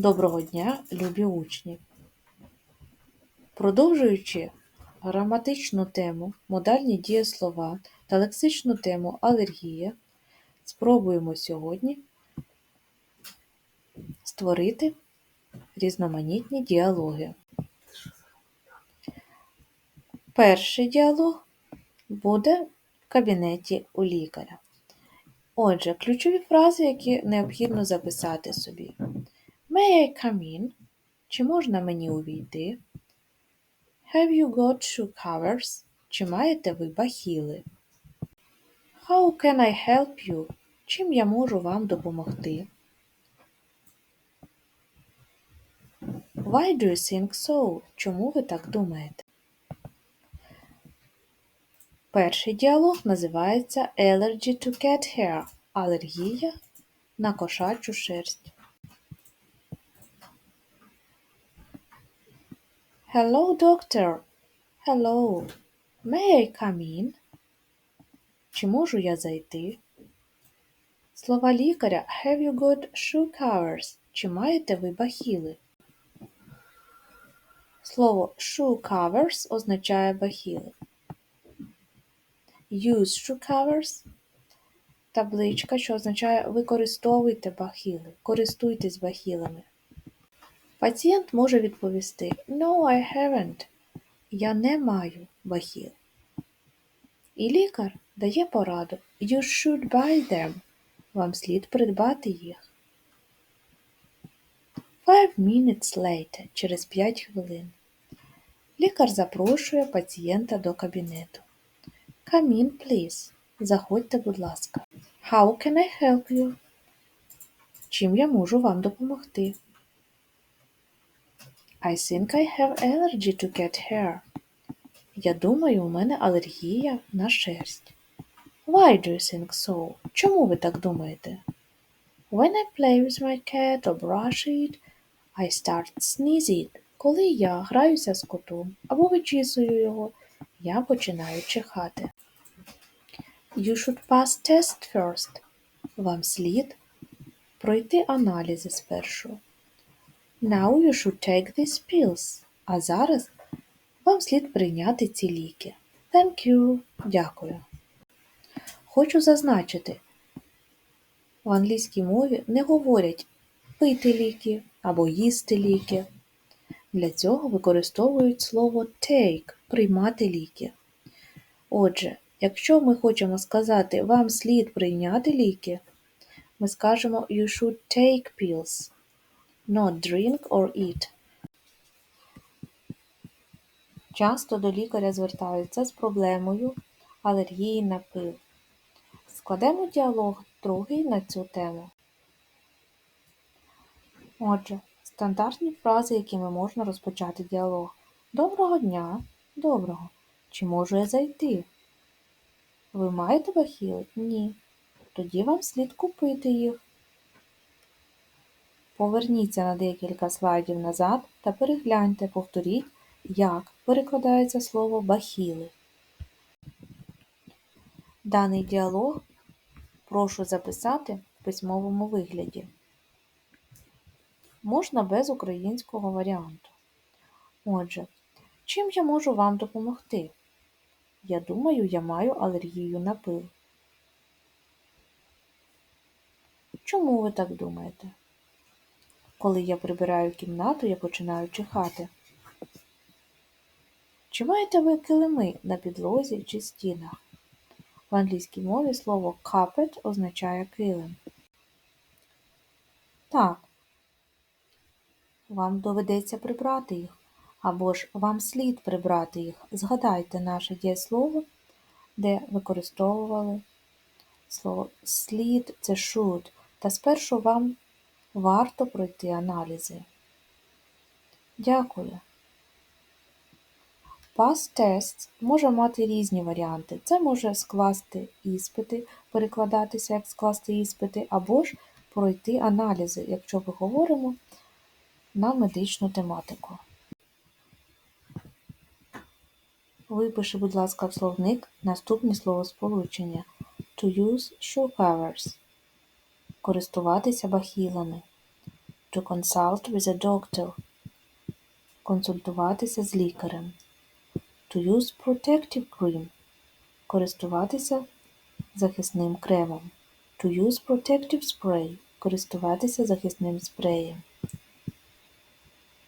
Доброго дня, любі учні! Продовжуючи граматичну тему модальні дієслова та лексичну тему алергія, спробуємо сьогодні створити різноманітні діалоги. Перший діалог буде в кабінеті у лікаря. Отже, ключові фрази, які необхідно записати собі. May I come in? Чи можна мені увійти? Have you got shoe covers? Чи маєте ви бахіли? How can I help you? Чим я можу вам допомогти? Why do you think so? Чому ви так думаєте? Перший діалог називається Allergy to cat hair. Алергія на кошачу шерсть. Hello, doctor. Hello. May I come in? Чи можу я зайти? Слова лікаря Have you got shoe covers? Чи маєте ви бахіли? Слово shoe covers означає бахіли. Use shoe covers табличка, що означає використовуйте бахіли, користуйтесь бахілами. Пацієнт може відповісти No, I haven't. Я не маю бахіл. І лікар дає пораду You should buy them. Вам слід придбати їх. Five minutes later, через 5 хвилин. Лікар запрошує пацієнта до кабінету. Come in, please. Заходьте, будь ласка. How can I help you? Чим я можу вам допомогти? I think I have allergy to cat hair. Я думаю, у мене алергія на шерсть. Why do you think so? Чому ви так думаєте? When I play with my cat or brush it, I start sneezing. Коли я граюся з котом або вичісую його, я починаю чихати. You should pass test first. Вам слід пройти аналізи спершу. Now you should take these pills. А зараз вам слід прийняти ці ліки. Thank you. Дякую. Хочу зазначити, в англійській мові не говорять пити ліки або їсти ліки. Для цього використовують слово take приймати ліки. Отже, якщо ми хочемо сказати вам слід прийняти ліки, ми скажемо You should take pills, not drink or eat. Часто до лікаря звертаються з проблемою алергії на пил. Складемо діалог другий на цю тему. Отже, стандартні фрази, якими можна розпочати діалог. Доброго дня, доброго. Чи можу я зайти? Ви маєте бахіли? Ні. Тоді вам слід купити їх. Поверніться на декілька слайдів назад та перегляньте, повторіть, як перекладається слово бахіли. Даний діалог прошу записати в письмовому вигляді. Можна без українського варіанту. Отже, чим я можу вам допомогти? Я думаю, я маю алергію на пил. Чому ви так думаєте? Коли я прибираю кімнату, я починаю чихати. Чи маєте ви килими на підлозі чи стінах? В англійській мові слово carpet означає килим. Так, вам доведеться прибрати їх, або ж вам слід прибрати їх. Згадайте наше дієслово, де використовували слово слід це should, та спершу вам варто пройти аналізи. Дякую. Tests може мати різні варіанти. Це може скласти іспити, перекладатися як скласти іспити, або ж пройти аналізи, якщо ми говоримо на медичну тематику. Випиши, будь ласка, в словник наступні словосполучення To use shoe covers користуватися бахілами. To consult with a doctor. Консультуватися з лікарем. To use protective cream. Користуватися захисним кремом. To use protective spray. Користуватися захисним спреєм.